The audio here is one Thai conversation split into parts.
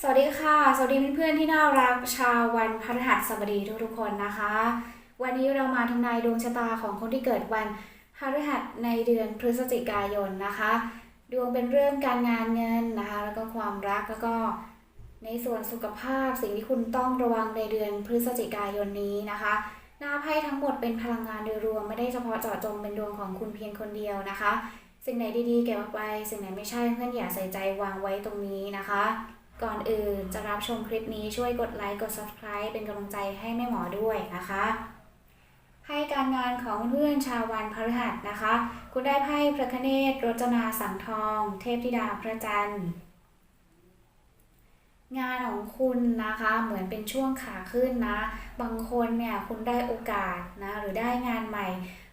สวัสดีค่ะ สวัสดีเพื่อนๆที่น่ารักชาววันพฤหัสบดีทุกๆคนนะคะ วันนี้เรามาทำนายดวงชะตาของคนที่เกิดวันพฤหัสในเดือนพฤศจิกายนนะคะ ดวงเป็นเรื่องการงานเงินนะคะ แล้วก็ความรักแล้วก็ในส่วนสุขภาพสิ่งที่คุณต้องระวังในเดือนพฤศจิกายนนี้นะคะ หน้าไพ่ทั้งหมดเป็นพลังงานโดยรวมไม่ได้เฉพาะเจาะจงเป็นดวงของคุณเพียงคนเดียวนะคะ สิ่งไหนดีๆเก็บไว้สิ่งไหนไม่ใช่เพื่อนอย่าใส่ใจวางไว้ตรงนี้นะคะ ก่อนอื่นจะรับชมคลิปนี้ช่วยกดไลค์กด subscribe เป็นกำลังใจให้แม่หมอด้วยนะคะให้การงานของเพื่อนชาววันพฤหัสนะคะ คุณได้ไพ่พระคเนศรจนาสังทอง เทพธิดาพระจันทร์ งานของคุณนะคะเหมือนเป็นช่วงขาขึ้นนะ บางคนเนี่ยคุณได้โอกาสนะหรือได้งานใหม่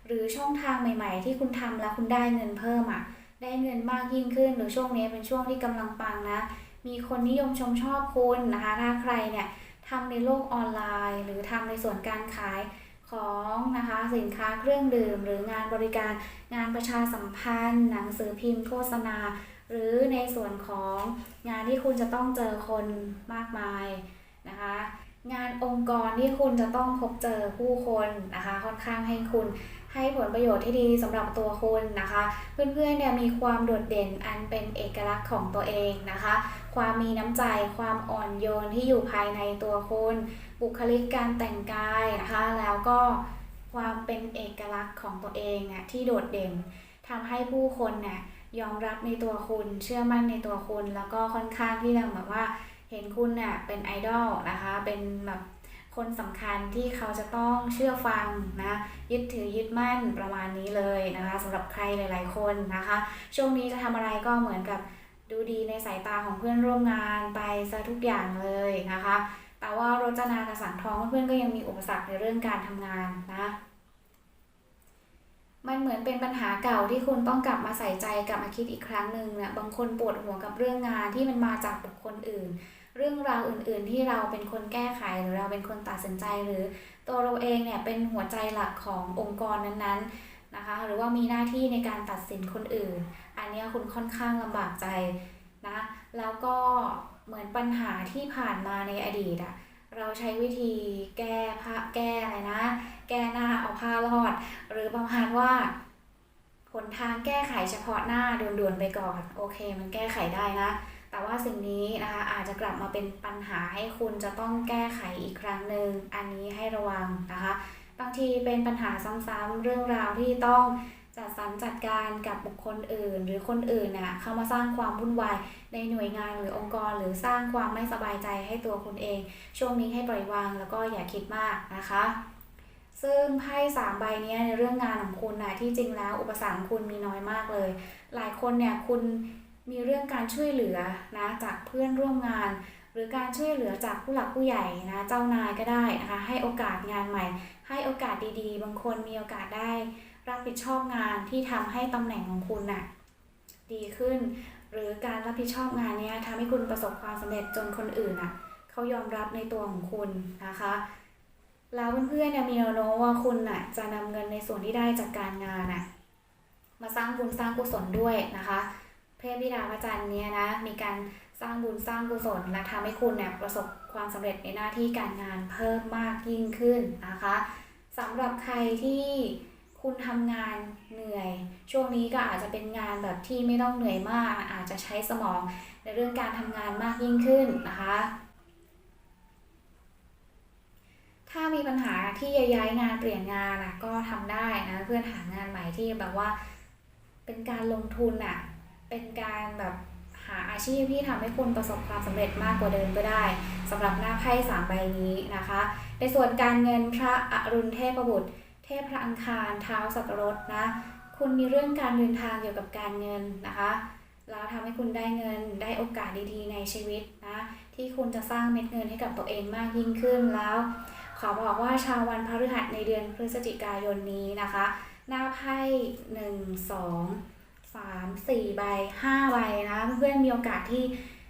หรือช่องทางใหม่ๆ ที่คุณทำแล้วคุณได้เงินเพิ่มอะได้เงินมากยิ่งขึ้นหรือช่วงนี้เป็นช่วงที่กำลังปังนะ มีคนนิยมชมชอบคุณนะคะถ้าใครเนี่ยทำในโลกออนไลน์ หรือทำในส่วนการขายของนะคะสินค้าเครื่องดื่ม หรืองานบริการงานประชาสัมพันธ์ หนังสือพิมพ์โฆษณา หรือในส่วนของงานที่คุณจะต้องเจอคนมากมายนะคะงานองค์กรที่คุณจะต้องพบเจอผู้คนนะคะค่อนข้างให้คุณ ให้ผลประโยชน์ที่ดีสำหรับตัวคุณนะคะ เพื่อนๆเนี่ยมีความโดดเด่นอันเป็นเอกลักษณ์ของตัวเองนะคะ ความมีน้ำใจความอ่อนโยนที่อยู่ภายในตัวคุณบุคลิกการแต่งกายนะคะ แล้วก็ความเป็นเอกลักษณ์ของตัวเองเนี่ยที่โดดเด่นทำให้ผู้คนเนี่ยยอมรับในตัวคุณเชื่อมั่นในตัวคุณ แล้วก็ค่อนข้างที่จะแบบว่าเห็นคุณเนี่ยเป็นไอดอลนะคะ เป็นแบบ คนสำคัญที่เขาจะต้องเชื่อฟังนะยึดถือยึดมั่นประมาณนี้เลยนะคะสำหรับใครหลาย ๆ คนนะคะ ช่วงนี้จะทำอะไรก็เหมือนกับดูดีในสายตาของเพื่อนร่วมงานไปซะทุกอย่างเลยนะคะ แต่ว่ารจนากับสังทองเพื่อนก็ยังมีอุปสรรคในเรื่องการทำงานนะมันเหมือนเป็นปัญหาเก่าที่คุณต้องกลับมาใส่ใจกลับมาคิดอีกครั้งหนึ่งเนี่ยบางคนปวดหัวกับเรื่องงานที่มันมาจากบุคคลอื่น เรื่องราวอื่น ๆ ที่เราเป็นคนแก้ไขหรือเราเป็นคนตัดสินใจหรือตัวเราเองเนี่ยเป็นหัวใจหลักขององค์กรนั้นๆนะคะ หรือว่ามีหน้าที่ในการตัดสินคนอื่น อันนี้คุณค่อนข้างลำบากใจนะแล้วก็เหมือนปัญหาที่ผ่านมาในอดีตอะเราใช้วิธีแก้ผ้าแก้อะไรนะ แก้หน้าเอาผ้ารอด หรือประมาณว่าหนทางแก้ไขเฉพาะหน้าด่วนๆไปก่อน โอเค มันแก้ไขได้นะ แต่ว่าสิ่งนี้นะคะอาจจะกลับมาเป็นปัญหาให้คุณจะต้องแก้ไขอีกครั้งหนึ่งอันนี้ให้ระวังนะคะ บางทีเป็นปัญหาซ้ำๆเรื่องราวที่ต้องจัดสรรจัดการกับบุคคลอื่น หรือคนอื่นน่ะเข้ามาสร้างความวุ่นวายในหน่วยงานหรือองค์กร หรือสร้างความไม่สบายใจให้ตัวคุณเอง ช่วงนี้ให้ปล่อยวางแล้วก็อย่าคิดมากนะคะ ซึ่งไพ่สามใบนี้ในเรื่องงานของคุณนะที่จริงแล้วอุปสรรคคุณมีน้อยมากเลย หลายคนเนี่ยคุณ มีเรื่องการช่วยเหลือนะจากเพื่อนร่วมงาน หรือการช่วยเหลือจากผู้หลักผู้ใหญ่นะเจ้านายก็ได้นะคะให้โอกาสงานใหม่ ให้โอกาสดีๆ บางคนมีโอกาสได้รับผิดชอบงานที่ทำให้ตำแหน่งของคุณน่ะดีขึ้น หรือการรับผิดชอบงานเนี้ยทำให้คุณประสบความสำเร็จจนคนอื่นน่ะเขายอมรับในตัวของคุณนะคะแล้วเพื่อนๆเนี่ยมีแนวโน้มว่าคุณน่ะจะนำเงินในส่วนที่ได้จากการงานน่ะมาสร้างบุญสร้างกุศลด้วยนะคะ เทพธิดาพระจันทร์เนี่ยนะมีการสร้างบุญสร้างกุศลและทำให้คุณเนี่ยประสบความสำเร็จในหน้าที่การงานเพิ่มมากยิ่งขึ้นนะคะสำหรับใครที่คุณทำงานเหนื่อย ช่วงนี้ก็อาจจะเป็นงานแบบที่ไม่ต้องเหนื่อยมาก อาจจะใช้สมองในเรื่องการทำงานมากยิ่งขึ้นนะคะ ถ้ามีปัญหาที่ย้ายงานเปลี่ยนงานอะก็ทำได้นะเพื่อนหางานใหม่ที่แบบว่าเป็นการลงทุนอะ เป็นการแบบหาอาชีพที่ทำให้คุณประสบความสำเร็จมากกว่าเดิมก็ได้สำหรับหน้าไพ่สามใบนี้นะคะ ในส่วนการเงินพระอรุณเทพบุตร เทพพระอังคารเท้าสักรถนะ คุณมีเรื่องการเดินทางเกี่ยวกับการเงินนะคะแล้วทำให้คุณได้เงินได้โอกาสดีๆในชีวิตนะที่คุณจะสร้างเม็ดเงินให้กับตัวเองมากยิ่งขึ้นแล้ว ขอบอกว่าชาววันพฤหัสในเดือนพฤศจิกายนนี้นะคะ หน้าไพ่หนึ่งสอง สามสี่ใบห้าใบนะเพื่อนๆมีโอกาสที่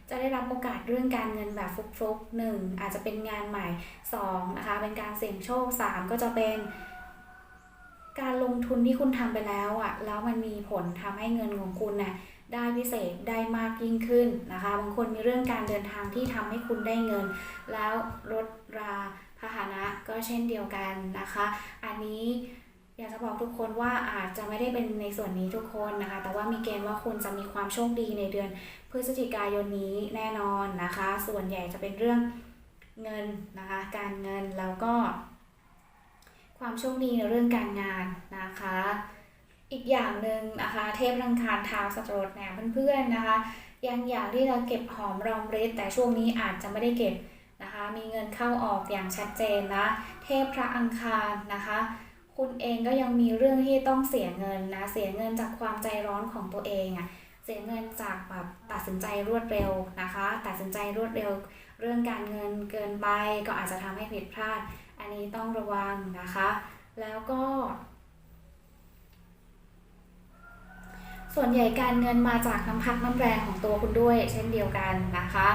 จะได้รับโอกาสเรื่องการเงินแบบฟุกๆหนึ่งอาจจะเป็นงานใหม่สองนะคะเป็นการเสี่ยงโชคสามก็จะเป็น การลงทุนที่คุณทำไปแล้วอะ่ะแล้วมันมีผลทำให้เงินของคุณน่ะได้พิเศษได้มากยิ่งขึ้นนะคะบางคนมีเรื่องการเดินทางที่ทำให้คุณได้เงิน แล้วรถราพาหนะก็เช่นเดียวกันนะคะ อันนี้ อยากจะบอกทุกคนว่าอาจจะไม่ได้เป็นในส่วนนี้ทุกคนนะคะ แต่ว่ามีเกณฑ์ว่าคุณจะมีความโชคดีในเดือนพฤศจิกายนนี้แน่นอนนะคะ ส่วนใหญ่จะเป็นเรื่องเงินนะคะ การเงินแล้วก็ ความโชคดีในเรื่องการงานนะคะ อีกอย่างหนึ่งนะคะ เทพรังคารท้าวสตรดเนี่ยเพื่อนๆนะคะ ยังอยากที่จะเก็บหอมรอมริบแต่ช่วงนี้อาจจะไม่ได้เก็บนะคะ มีเงินเข้าออกอย่างชัดเจนนะ เทพพระอังคารนะคะ คุณเองก็ยังมีเรื่องที่ต้องเสียเงินนะ เสียเงินจากความใจร้อนของตัวเองอะ่ะเสียเงินจากแบบตัดสินใจรวดเร็วนะคะ ตัดสินใจรวดเร็ว เรื่องการเงินเกินไปก็อาจจะทำให้ผิดพลาด อันนี้ต้องระวังนะคะ แล้วก็ ส่วนใหญ่การเงินมาจากน้ำพักน้ำแรงของตัวคุณด้วย เช่นเดียวกันนะคะ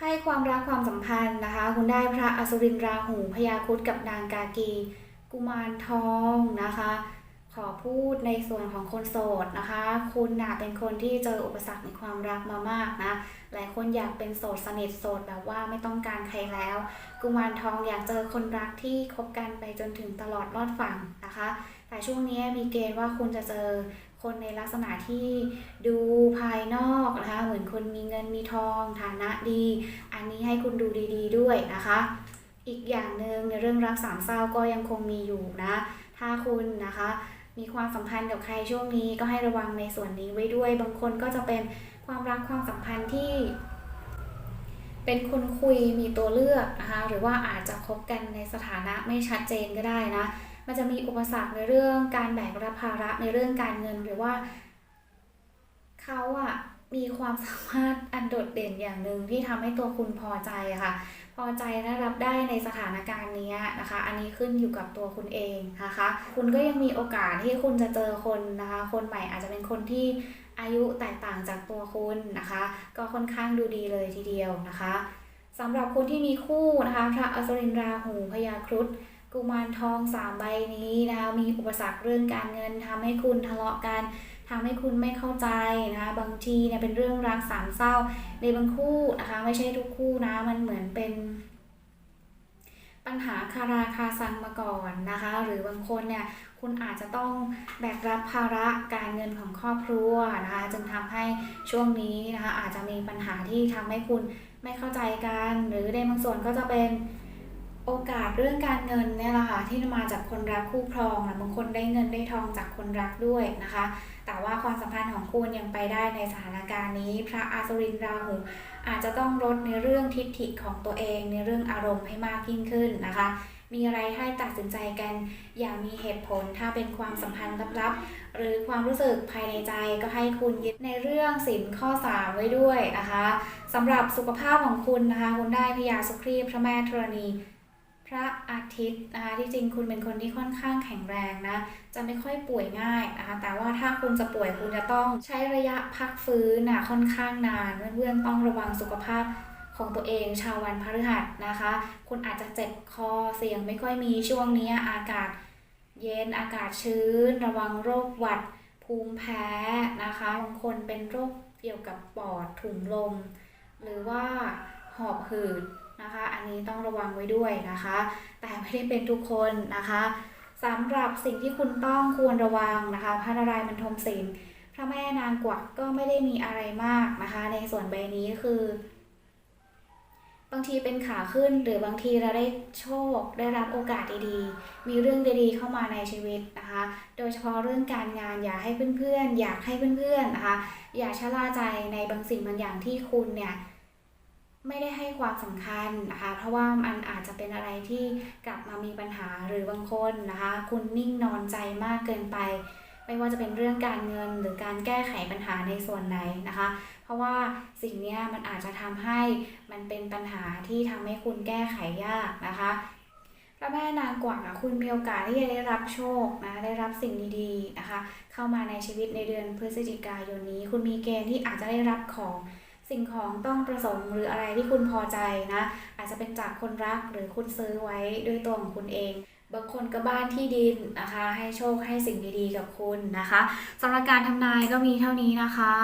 ให้ความรักความสัมพันธ์นะคะ คุณได้พระอสุรินทราหูพยาครุดกับนางกากี กุมารทองนะคะ ขอพูดในส่วนของคนโสดนะคะ คุณน่ะเป็นคนที่เจออุปสรรคในความรักมามากนะ หลายคนอยากเป็นโสดสนิทโสดแบบว่าไม่ต้องการใครแล้ว กุมารทองอยากเจอคนรักที่คบกันไปจนถึงตลอดรอดฝั่งนะคะ แต่ช่วงนี้มีเกณฑ์ว่าคุณจะเจอคนในลักษณะที่ดูภายนอกนะคะ เหมือนคนมีเงินมีทองฐานะดี อันนี้ให้คุณดูดี ๆด้วยนะคะ อีกอย่างหนึ่งในเรื่องรักสามเศร้าก็ยังคงมีอยู่นะ ถ้าคุณนะคะ มีความสัมพันธ์กับใครช่วงนี้ก็ให้ระวังในส่วนนี้ไว้ด้วย บางคนก็จะเป็นความรักความสัมพันธ์ที่เป็นคนคุยมีตัวเลือกนะคะหรือว่าอาจจะคบกันในสถานะไม่ชัดเจนก็ได้นะ มันจะมีอุปสรรคในเรื่องการแบกรับภาระในเรื่องการเงินหรือว่าเขาอะ มีความสามารถอันโดดเด่นอย่างหนึ่งที่ทำให้ตัวคุณพอใจค่ะ พอใจและรับได้ในสถานการณ์นี้นะคะ อันนี้ขึ้นอยู่กับตัวคุณเองนะคะ คุณก็ยังมีโอกาสที่คุณจะเจอคนนะคะ คนใหม่อาจจะเป็นคนที่อายุแตกต่างจากตัวคุณนะคะ ก็ค่อนข้างดูดีเลยทีเดียวนะคะสำหรับคนที่มีคู่นะคะพระอสุรินทราหูพยาครุฑกุมารทองสามใบนี้นะคะมีอุปสรรคเรื่องการเงินทำให้คุณทะเลาะกัน ทำให้คุณไม่เข้าใจนะคะบางทีเนี่ยเป็นเรื่องรักสามเศร้าในบางคู่นะคะไม่ใช่ทุกคู่นะมันเหมือนเป็น ปัญหาคาราคาซังมาก่อนนะคะ หรือบางคนเนี่ยคุณอาจจะต้องแบกรับภาระการเงินของครอบครัวนะคะจึงทำให้ช่วงนี้นะคะอาจจะมีปัญหาที่ทำให้คุณไม่เข้าใจกัน หรือในบางส่วนก็จะเป็น โอกาสเรื่องการเงินเนี่ยแหละค่ะที่มาจากคนรักคู่ครองนะบางคนได้เงินได้ทองจากคนรักด้วยนะคะ แต่ว่าความสัมพันธ์ของคุณยังไปได้ในสถานการณ์นี้ พระอาสุรินราหูอาจจะต้องลดในเรื่องทิฏฐิของตัวเอง ในเรื่องอารมณ์ให้มากยิ่งขึ้นนะคะ มีอะไรให้ตัดสินใจกันอย่างมีเหตุผลถ้าเป็นความสัมพันธ์ลับๆ หรือความรู้สึกภายในใจก็ให้คุณยึดในเรื่องสินข้อ3ไว้ด้วยนะคะสำหรับสุขภาพของคุณนะคะคุณได้พญาสุครีพระแม่ธรณี พระอาทิตย์นะคะที่จริงคุณเป็นคนที่ค่อนข้างแข็งแรงนะ จะไม่ค่อยป่วยง่ายนะคะแต่ว่าถ้าคุณจะป่วยคุณจะต้องใช้ระยะพักฟื้นนะค่อนข้างนานเพื่อนๆต้องระวังสุขภาพของตัวเองชาววันพฤหัสนะคะ คุณอาจจะเจ็บคอเสียงไม่ค่อยมีช่วงนี้อากาศเย็นอากาศชื้น ระวังโรคหวัด ภูมิแพ้นะคะบางคนเป็นโรคเกี่ยวกับปอดถุงลม หรือว่าหอบหืด นะคะ อันนี้ต้องระวังไว้ด้วยนะคะ แต่ไม่ได้เป็นทุกคนนะคะสำหรับสิ่งที่คุณต้องควรระวังนะคะพระนารายณ์บรรทมศิลป์พระแม่นางกวักก็ไม่ได้มีอะไรมากนะคะ ในส่วนใบนี้คือบางทีเป็นขาขึ้นหรือบางทีเราได้โชคได้รับโอกาสดีๆ มีเรื่องดีๆเข้ามาในชีวิตนะคะ โดยเฉพาะเรื่องการงานอยากให้เพื่อนๆ อยากให้เพื่อนๆนะคะ อย่าชะล่าใจในบางสิ่งบางอย่างที่คุณเนี่ย ไม่ได้ให้ความสำคัญนะคะ เพราะว่ามันอาจจะเป็นอะไรที่กลับมามีปัญหาหรือบางคนนะคะ คุณนิ่งนอนใจมากเกินไป ไม่ว่าจะเป็นเรื่องการเงินหรือการแก้ไขปัญหาในส่วนไหนนะคะ เพราะว่าสิ่งนี้มันอาจจะทำให้มันเป็นปัญหาที่ทำให้คุณแก้ไขยากนะคะพระแม่นางกวักคุณมีโอกาสที่จะได้รับโชคนะได้รับสิ่งดีๆนะคะ เข้ามาในชีวิตในเดือนพฤศจิกายนนี้ คุณมีเกณฑ์ที่อาจจะได้รับของ สิ่งของต้องประสงค์หรืออะไรที่คุณพอใจนะ อาจจะเป็นจากคนรักหรือคุณซื้อไว้ด้วยตัวของคุณเอง บางคนก็บ้านที่ดินนะคะ ให้โชคให้สิ่งดีๆกับคุณนะคะสำหรับการทำนายก็มีเท่านี้นะคะ